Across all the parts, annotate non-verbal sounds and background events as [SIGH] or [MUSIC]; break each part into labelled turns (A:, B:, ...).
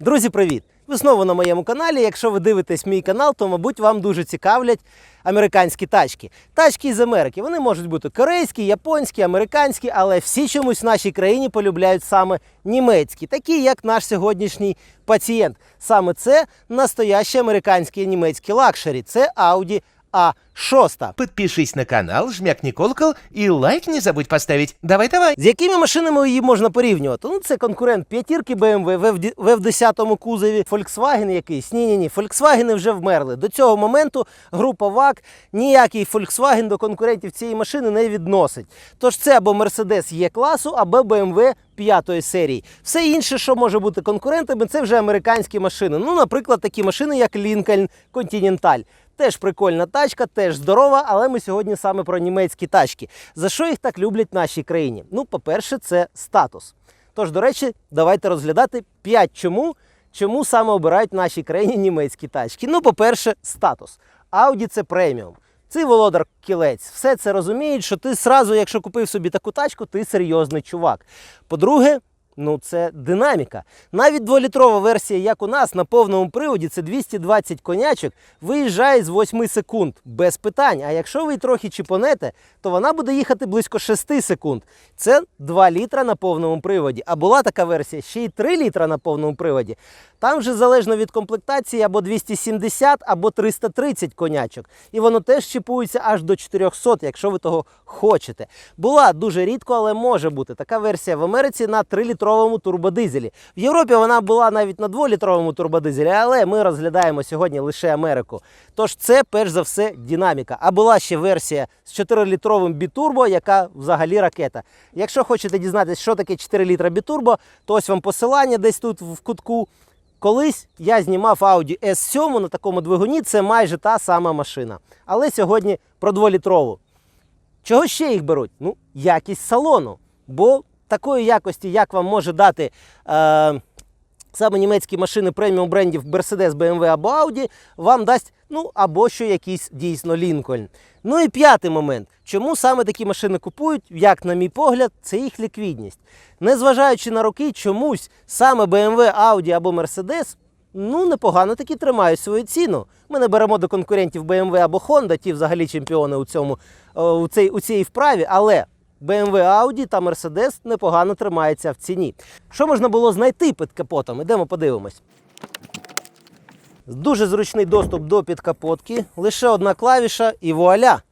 A: Друзі, привіт! Ви знову на моєму каналі. Якщо ви дивитесь мій канал, то, мабуть, вам дуже цікавлять американські тачки. Тачки з Америки. Вони можуть бути корейські, японські, американські, але всі чомусь в нашій країні полюбляють саме німецькі, такі як наш сьогоднішній пацієнт. Саме це настоящі американські німецькі лакшері. Це Audi А6.
B: Подпишись на канал, жмякни колокол и лайк не забудь поставить. Давай-давай.
A: З якими машинами її можна порівнювати? Ну, це конкурент п'ятірки BMW в F10 кузові, Volkswagen якийсь. Ні, ні, ні. Volkswagen вже вмерли. До цього моменту група ВАК ніякий Volkswagen до конкурентів цієї машини не відносить. Тож це або Mercedes є класу, або BMW п'ятої серії. Все інше, що може бути конкурентами, це вже американські машини. Ну, наприклад, такі машини, як Lincoln Continental. Теж прикольна тачка, теж здорова, але ми сьогодні саме про німецькі тачки. За що їх так люблять в нашій країні? Ну, по-перше, це статус. Тож, до речі, давайте розглядати 5 чому, чому саме обирають в нашій країні німецькі тачки. Ну, по-перше, статус. Audi це преміум. Цей володар кілець, все це розуміють, що ти сразу, якщо купив собі таку тачку, ти серйозний чувак. По-друге, ну це динаміка. Навіть дволітрова версія, як у нас, на повному приводі, це 220 конячок, виїжджає з 8 секунд без питань. А якщо ви трохи чіпонете, то вона буде їхати близько 6 секунд. Це 2 літра на повному приводі. А була така версія ще й 3 літра на повному приводі. Там вже залежно від комплектації або 270, або 330 конячок. І воно теж чіпується аж до 400, якщо ви того хочете. Була дуже рідко, але може бути така версія в Америці на 3-літровому турбодизелі. В Європі вона була навіть на 2-літровому турбодизелі, але ми розглядаємо сьогодні лише Америку. Тож це перш за все динаміка. А була ще версія з 4-літровим бітурбо, яка взагалі ракета. Якщо хочете дізнатися, що таке 4 літра бітурбо, то ось вам посилання десь тут в кутку. Колись я знімав Audi S7 на такому двигуні, це майже та сама машина. Але сьогодні про 2-літрову. Чого ще їх беруть? Ну, якість салону. Бо такої якості, як вам може дати е, саме німецькі машини преміум брендів Mercedes, BMW або Audi, вам дасть ну або що якийсь дійсно Лінкольн. Ну і п'ятий момент. Чому саме такі машини купують, як на мій погляд, це їх ліквідність. Незважаючи на роки, чомусь саме BMW, Audi або Mercedes ну непогано таки тримають свою ціну. Ми не беремо до конкурентів BMW або Honda, ті взагалі чемпіони у цьому е, у цій, у цій вправі, але BMW, Audi та Mercedes непогано тримаються в ціні. Що можна було знайти під капотом? Ідемо подивимось. Дуже зручний доступ до підкапотки, лише одна клавіша і вуаля.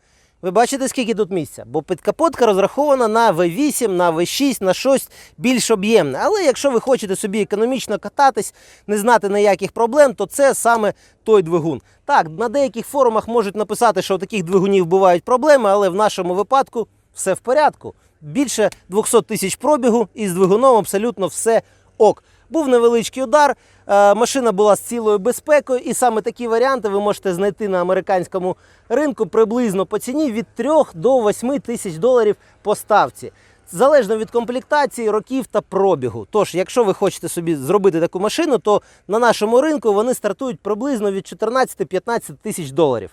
A: Ви бачите, скільки тут місця? Бо підкапотка розрахована на V8, на V6, на щось більш об'ємне. Але якщо ви хочете собі економічно кататись, не знати ніяких проблем, то це саме той двигун. Так, на деяких форумах можуть написати, що у таких двигунів бувають проблеми, але в нашому випадку все в порядку. Більше 200 тисяч пробігу і з двигуном абсолютно все ок. Був невеличкий удар, е, машина була з цілою безпекою, і саме такі варіанти ви можете знайти на американському ринку приблизно по ціні від 3 до 8 тисяч доларів по ставці. Залежно від комплектації, років та пробігу. Тож, якщо ви хочете собі зробити таку машину, то на нашому ринку вони стартують приблизно від 14-15 тисяч доларів.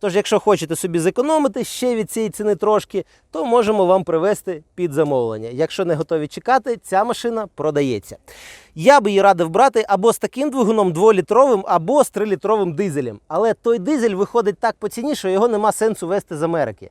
A: Тож, якщо хочете собі зекономити ще від цієї ціни трошки, то можемо вам привезти під замовлення. Якщо не готові чекати, ця машина продається. Я би її радив брати або з таким двигуном 2-літровим, або з 3-літровим дизелем. Але той дизель виходить так по ціні, що його нема сенсу вести з Америки.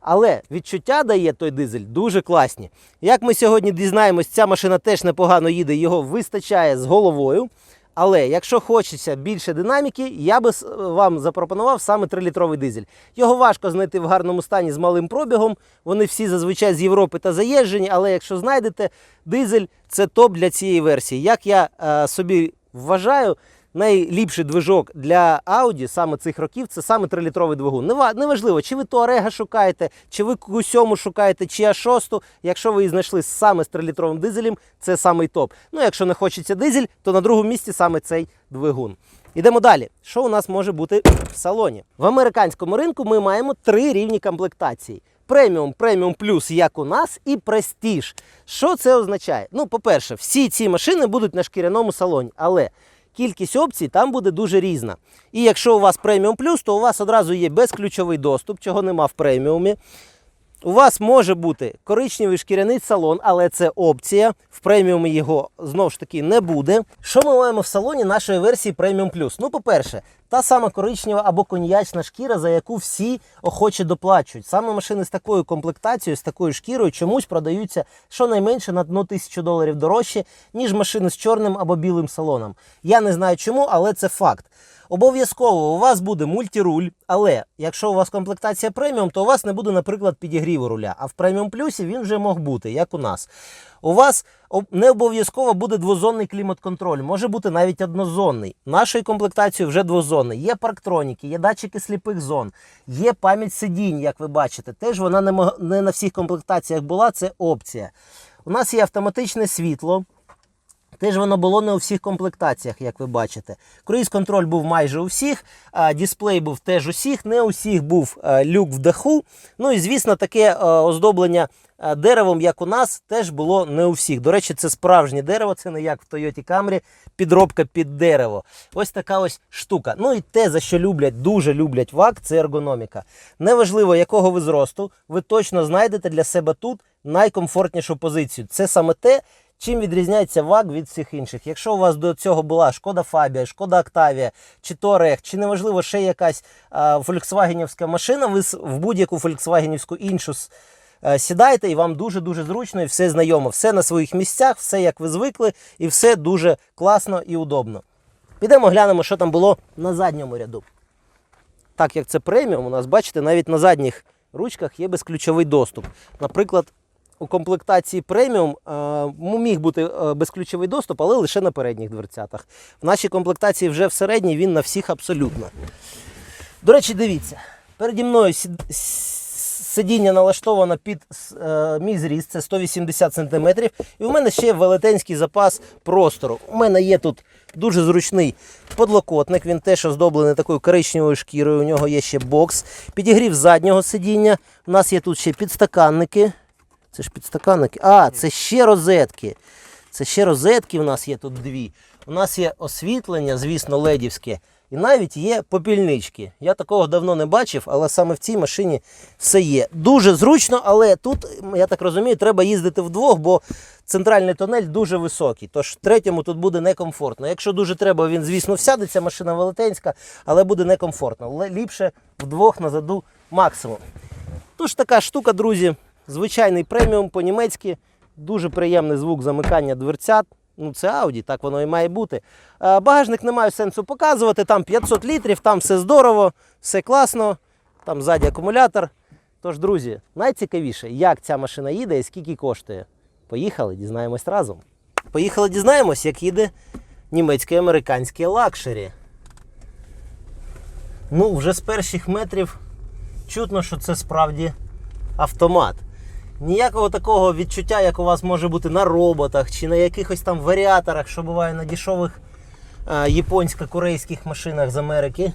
A: Але відчуття дає той дизель дуже класні. Як ми сьогодні дізнаємось, ця машина теж непогано їде, його вистачає з головою. Але якщо хочеться більше динаміки, я би вам запропонував саме 3-літровий дизель. Його важко знайти в гарному стані з малим пробігом. Вони всі зазвичай з Європи та заїжджені, але якщо знайдете, дизель це топ для цієї версії. Як я е, собі вважаю, найліпший движок для Audi саме цих років це саме 3-літровий двигун. Неважливо, чи ви Туарега шукаєте, чи ви Q7 шукаєте, чи А6. Якщо ви її знайшли саме з 3-літровим дизелем, це самий топ. Ну, якщо не хочеться дизель, то на другому місці саме цей двигун. Ідемо далі. Що у нас може бути в салоні? В американському ринку ми маємо три рівні комплектації. Преміум, преміум плюс, як у нас, і престіж. Що це означає? Ну, по-перше, всі ці машини будуть на шкіряному салоні, але кількість опцій там буде дуже різна. І якщо у вас преміум плюс, то у вас одразу є безключовий доступ, чого нема в преміумі. У вас може бути коричневий шкіряний салон, але це опція. В преміумі його знову ж таки не буде. Що ми маємо в салоні нашої версії Premium Plus? Ну, по-перше, та сама коричнева або коньячна шкіра, за яку всі охоче доплачують. Саме машини з такою комплектацією, з такою шкірою чомусь продаються щонайменше на дно тисячу доларів дорожче, ніж машини з чорним або білим салоном. Я не знаю чому, але це факт. Обов'язково у вас буде мультируль, але якщо у вас комплектація преміум, то у вас не буде, наприклад, підігріву руля. А в преміум плюсі він вже мог бути, як у нас. У вас не обов'язково буде двозонний клімат-контроль, може бути навіть однозонний. Нашою комплектацією вже двозонний. Є парктроніки, є датчики сліпих зон, є пам'ять сидінь, як ви бачите. Теж вона не на всіх комплектаціях була, це опція. У нас є автоматичне світло. Теж воно було не у всіх комплектаціях, як ви бачите. Круїз контроль був майже у всіх, а дисплей був теж у всіх, не у всіх був е, люк в даху. Ну і звісно, таке е, оздоблення е, деревом, як у нас, теж було не у всіх. До речі, це справжнє дерево, це не як в Toyota Camry, підробка під дерево. Ось така ось штука. Ну і те, за що люблять, дуже люблять ВАК, це ергономіка. Неважливо, якого ви зросту, ви точно знайдете для себе тут найкомфортнішу позицію. Це саме те, Чим відрізняється ВАГ від всіх інших? Якщо у вас до цього була шкода Фабія, шкода Октавія, чи Торех, чи неважливо ще якась а, фольксвагенівська машина, ви в будь-яку фольксвагенівську іншу с- е, сідаєте, і вам дуже-дуже зручно і все знайомо. Все на своїх місцях, все як ви звикли, і все дуже класно і удобно. Підемо глянемо, що там було на задньому ряду. Так як це преміум, у нас, бачите, навіть на задніх ручках є безключовий доступ. Наприклад, у комплектації преміум е, міг бути е, безключовий доступ, але лише на передніх дверцятах. В нашій комплектації вже в середній він на всіх абсолютно. До речі, дивіться, переді мною сидіння налаштовано під е, мій зріст, це 180 см. І у мене ще велетенський запас простору. У мене є тут дуже зручний подлокотник, він теж оздоблений такою коричневою шкірою. У нього є ще бокс. Підігрів заднього сидіння. У нас є тут ще підстаканники. Це ж підстаканники. А, це ще розетки. Це ще розетки у нас є тут дві. У нас є освітлення, звісно, ледівське. І навіть є попільнички. Я такого давно не бачив, але саме в цій машині все є. Дуже зручно, але тут, я так розумію, треба їздити вдвох, бо центральний тунель дуже високий. Тож третьому тут буде некомфортно. Якщо дуже треба, він, звісно, всядеться, машина велетенська, але буде некомфортно. Ліпше вдвох назаду максимум. Тож така штука, друзі. Звичайний преміум по-німецьки. Дуже приємний звук замикання дверцят. Ну, це Audi, так воно і має бути. Е, Багажник не маю сенсу показувати. Там 500 літрів, там все здорово, все класно. Там ззаді акумулятор. Тож, друзі, найцікавіше, як ця машина їде і скільки коштує. Поїхали, дізнаємось разом. Поїхали, дізнаємось, як їде німецький американський лакшері. Ну, вже з перших метрів чутно, що це справді автомат. Ніякого такого відчуття, як у вас може бути на роботах чи на якихось там варіаторах, що буває на дешевих а, японсько-корейських машинах з Америки.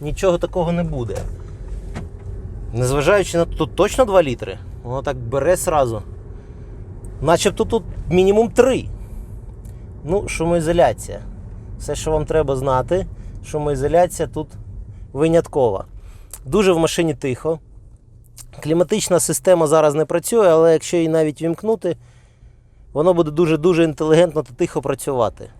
A: Нічого такого не буде. Незважаючи на тут точно 2 літри, воно так бере сразу. Начебто тут мінімум 3. Ну, шумоізоляція. Все, що вам треба знати, шумоізоляція тут виняткова. Дуже в машині тихо. Кліматична система зараз не працює, але якщо її навіть вімкнути, воно буде дуже-дуже інтелігентно та тихо працювати.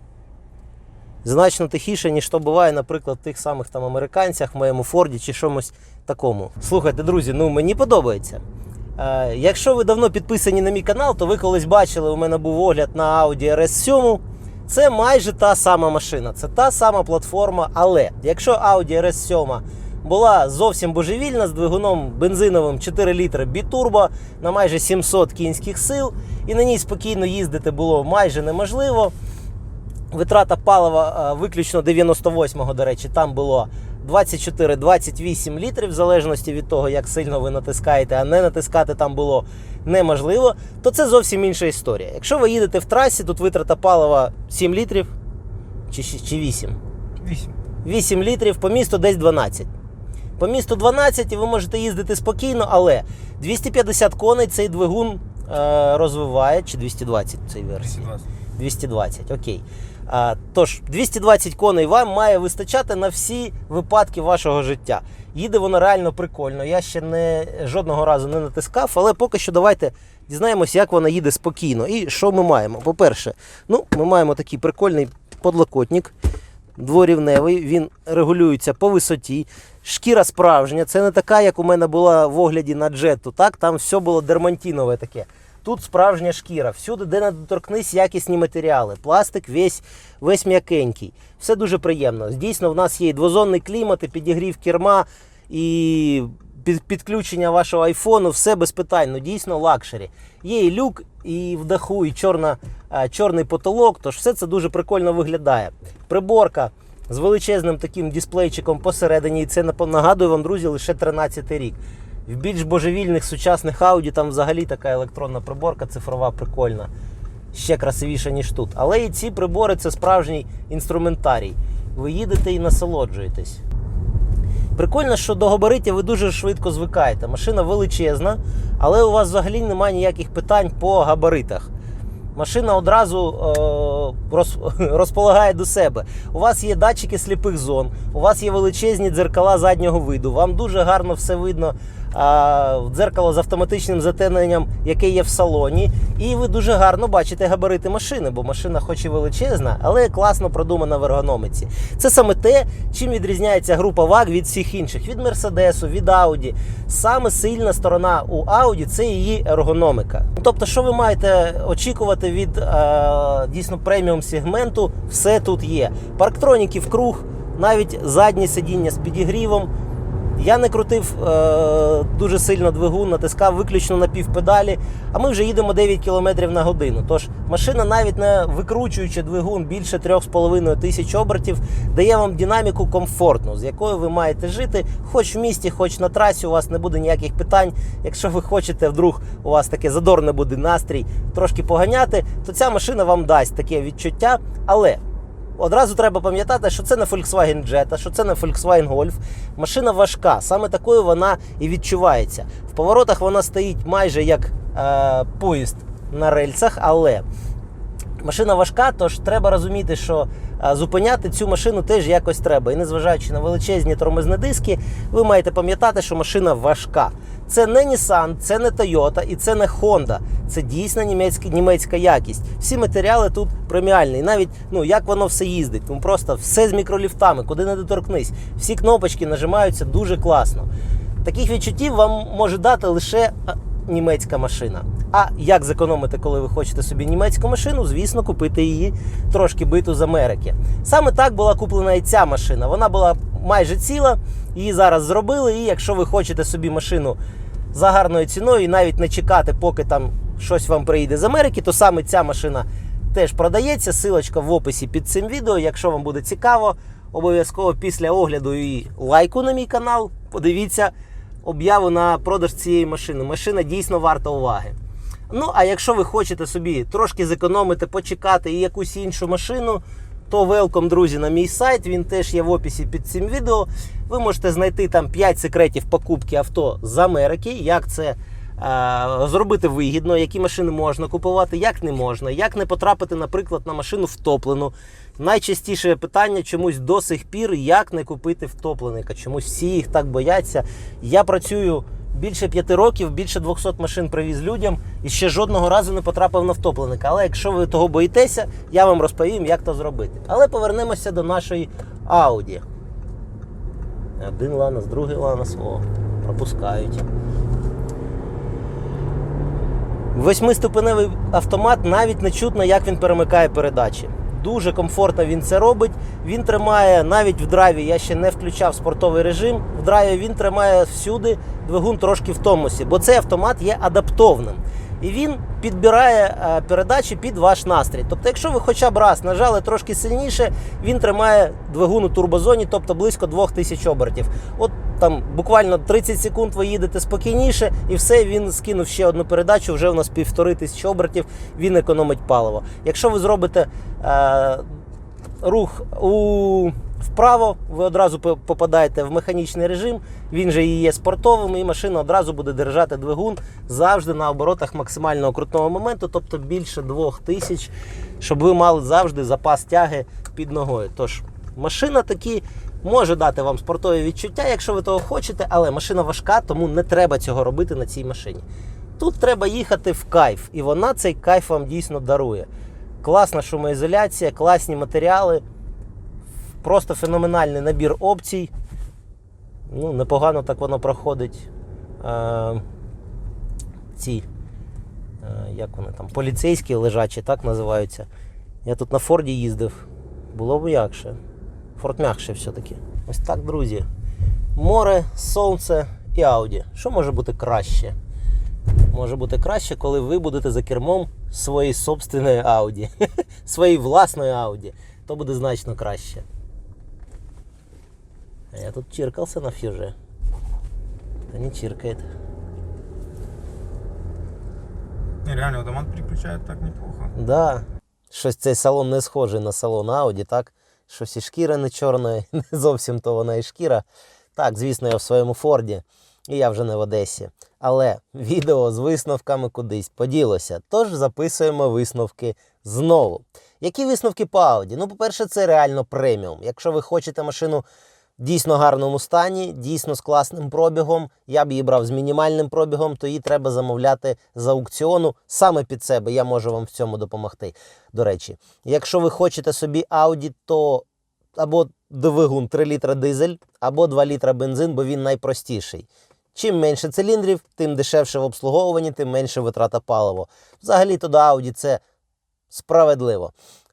A: Значно тихіше, ніж то буває, наприклад, в тих самих там американцях, в моєму Форді чи чомусь такому. Слухайте, друзі, ну мені подобається. Е, якщо ви давно підписані на мій канал, то ви колись бачили, у мене був огляд на Audi RS7. Це майже та сама машина, це та сама платформа. Але якщо Audi RS7 була зовсім божевільна з двигуном бензиновим 4 літри бітурбо на майже 700 кінських сил, і на ній спокійно їздити було майже неможливо. Витрата палива е, виключно 98-го, до речі, там було 24-28 літрів, в залежності від того, як сильно ви натискаєте, а не натискати там було неможливо, то це зовсім інша історія. Якщо ви їдете в трасі, тут витрата палива 7 літрів чи, чи 8.
C: 8.
A: 8 літрів, по місту десь 12. По місту 12 ви можете їздити спокійно, але 250 коней цей двигун е, розвиває, чи 220 в цій версії.
C: 220.
A: 220, окей. А, тож 220 коней вам має вистачати на всі випадки вашого життя. Їде воно реально прикольно. Я ще не жодного разу не натискав, але поки що давайте дізнаємося, як вона їде спокійно. І що ми маємо? По-перше, ну, ми маємо такий прикольний подлокотник дворівневий, він регулюється по висоті. Шкіра справжня, це не така, як у мене була в огляді на джету. Так, там все було дермантінове таке. Тут справжня шкіра. Всюди, де не доторкнись, якісні матеріали. Пластик весь, весь м'якенький. Все дуже приємно. Дійсно, в нас є і двозонний клімат, і підігрів керма, і підключення вашого айфону, все без питань. Ну дійсно лакшері. Є і люк, і в даху, і чорна, чорний потолок. Тож все це дуже прикольно виглядає. Приборка з величезним таким дисплейчиком посередині. І це нагадую вам, друзі, лише 13 рік. В більш божевільних сучасних Audi там взагалі така електронна приборка цифрова прикольна. Ще красивіша, ніж тут. Але і ці прибори це справжній інструментарій. Ви їдете і насолоджуєтесь. Прикольно, що до габаритів ви дуже швидко звикаєте. Машина величезна, але у вас взагалі немає ніяких питань по габаритах. Машина одразу е, роз, [LAUGHS] розполагає до себе. У вас є датчики сліпих зон, у вас є величезні дзеркала заднього виду. Вам дуже гарно все видно. Дзеркало з автоматичним затемненням, яке є в салоні, і ви дуже гарно бачите габарити машини, бо машина, хоч і величезна, але класно продумана в ергономіці. Це саме те, чим відрізняється група ВАГ від всіх інших: від Мерседесу, від Ауді. Саме сильна сторона у Ауді це її ергономіка. Тобто, що ви маєте очікувати від е, дійсно преміум сегменту, все тут є. Парктроніки в круг, навіть задні сидіння з підігрівом. Я не крутив е, дуже сильно двигун, натискав виключно на півпедалі, а ми вже їдемо 9 км на годину. Тож машина, навіть не викручуючи двигун більше 3,5 тисяч обертів, дає вам динаміку комфортну, з якою ви маєте жити, хоч в місті, хоч на трасі, у вас не буде ніяких питань. Якщо ви хочете, вдруг у вас таке задорне буде настрій трошки поганяти, то ця машина вам дасть таке відчуття. Але Одразу треба пам'ятати, що це не Volkswagen Jetta, що це не Volkswagen Golf. Машина важка, саме такою вона і відчувається. В поворотах вона стоїть майже як е, поїзд на рельсах, але машина важка, тож треба розуміти, що е, зупиняти цю машину теж якось треба. І незважаючи на величезні тормозні диски, ви маєте пам'ятати, що машина важка. Це не Nissan, це не Toyota і це не Honda. Це дійсна німецька, німецька якість. Всі матеріали тут преміальні. І навіть ну як воно все їздить. Ну просто все з мікроліфтами, куди не доторкнись. Всі кнопочки нажимаються дуже класно. Таких відчуттів вам може дати лише німецька машина. А як зекономити, коли ви хочете собі німецьку машину? Звісно, купити її трошки биту з Америки. Саме так була куплена і ця машина. Вона була майже ціла, її зараз зробили. І якщо ви хочете собі машину за гарною ціною і навіть не чекати, поки там щось вам приїде з Америки, то саме ця машина теж продається. Силочка в описі під цим відео. Якщо вам буде цікаво, обов'язково після огляду і лайку на мій канал, подивіться об'яву на продаж цієї машини. Машина дійсно варта уваги. Ну, а якщо ви хочете собі трошки зекономити, почекати і якусь іншу машину, то велком, друзі, на мій сайт. Він теж є в описі під цим відео. Ви можете знайти там 5 секретів покупки авто з Америки, як це е, зробити вигідно, які машини можна купувати, як не можна, як не потрапити, наприклад, на машину втоплену. Найчастіше питання чомусь до сих пір, як не купити втопленика. Чомусь всі їх так бояться. Я працюю більше п'яти років, більше 200 машин привіз людям і ще жодного разу не потрапив на втопленика. Але якщо ви того боїтеся, я вам розповім, як то зробити. Але повернемося до нашої Audi. Один ланос, другий ланос, о, пропускають. Восьмиступеневий автомат навіть не чутно, як він перемикає передачі. Дуже комфортно він це робить. Він тримає навіть в драйві. Я ще не включав спортовий режим. В драйві він тримає всюди двигун трошки в тонусі, бо цей автомат є адаптовним. І він підбирає е, передачі під ваш настрій. Тобто, якщо ви хоча б раз нажали трошки сильніше, він тримає двигун у турбозоні, тобто близько 2000 обертів. От там буквально 30 секунд ви їдете спокійніше, і все, він скинув ще одну передачу, вже у нас півтори тисячі обертів, він економить паливо. Якщо ви зробите е, рух у Вправо ви одразу попадаєте в механічний режим, він же і є спортовим, і машина одразу буде держати двигун завжди на оборотах максимального крутного моменту, тобто більше 2000, щоб ви мали завжди запас тяги під ногою. Тож машина таки може дати вам спортові відчуття, якщо ви того хочете, але машина важка, тому не треба цього робити на цій машині. Тут треба їхати в кайф, і вона цей кайф вам дійсно дарує. Класна шумоізоляція, класні матеріали, просто феноменальний набір опцій. Ну, непогано так воно проходить. Е, ці, е, як вони там, поліцейські лежачі, так називаються. Я тут на Форді їздив. Було б якше. Форт м'якше все-таки. Ось так, друзі. Море, сонце і Ауді. Що може бути краще? Може бути краще, коли ви будете за кермом своєї собственної Ауді, [LAUGHS] своєї власної Ауді. То буде значно краще. А я тут чиркался на фьюже. Да не чиркает.
C: Не, реально, автомат переключает так неплохо.
A: Да. Щось цей салон не схожий на салон Audi, так? Щось і шкіра не чорна, [LAUGHS] не зовсім то вона і шкіра. Так, звісно, я в своєму Форді, і я вже не в Одесі. Але відео з висновками кудись поділося. Тож записуємо висновки знову. Які висновки по Audi? Ну, по-перше, це реально преміум. Якщо ви хочете машину дійсно гарному стані, дійсно з класним пробігом, я б її брав з мінімальним пробігом, то її треба замовляти з аукціону саме під себе. Я можу вам в цьому допомогти. До речі, якщо ви хочете собі Audi, то або двигун 3 літра дизель, або 2 літра бензин, бо він найпростіший. Чим менше циліндрів, тим дешевше в обслуговуванні, тим менше витрата палива. Взагалі то до Audi це справедливо.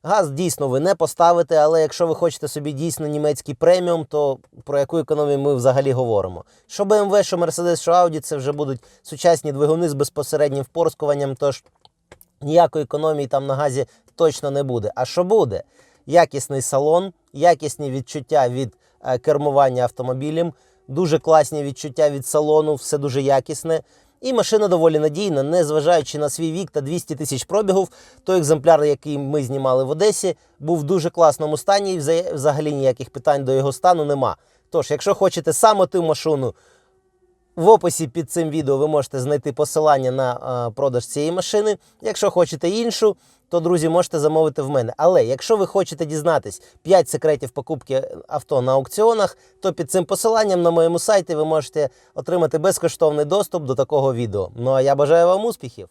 A: Газ дійсно ви не поставите, але якщо ви хочете собі дійсно німецький преміум, то про яку економію ми взагалі говоримо? Що BMW, що Mercedes, що Audi, це вже будуть сучасні двигуни з безпосереднім впорскуванням, тож ніякої економії там на газі точно не буде. А що буде? Якісний салон, якісні відчуття від е, кермування автомобілем, дуже класні відчуття від салону, все дуже якісне. І машина доволі надійна, незважаючи на свій вік та 200 тисяч пробігів. Той екземпляр, який ми знімали в Одесі, був в дуже класному стані, і взагалі ніяких питань до його стану нема. Тож, якщо хочете саме ту машину, в описі під цим відео ви можете знайти посилання на продаж цієї машини. Якщо хочете іншу, то друзі, можете замовити в мене. Але якщо ви хочете дізнатись 5 секретів покупки авто на аукціонах, то під цим посиланням на моєму сайті ви можете отримати безкоштовний доступ до такого відео. Ну а я бажаю вам успіхів!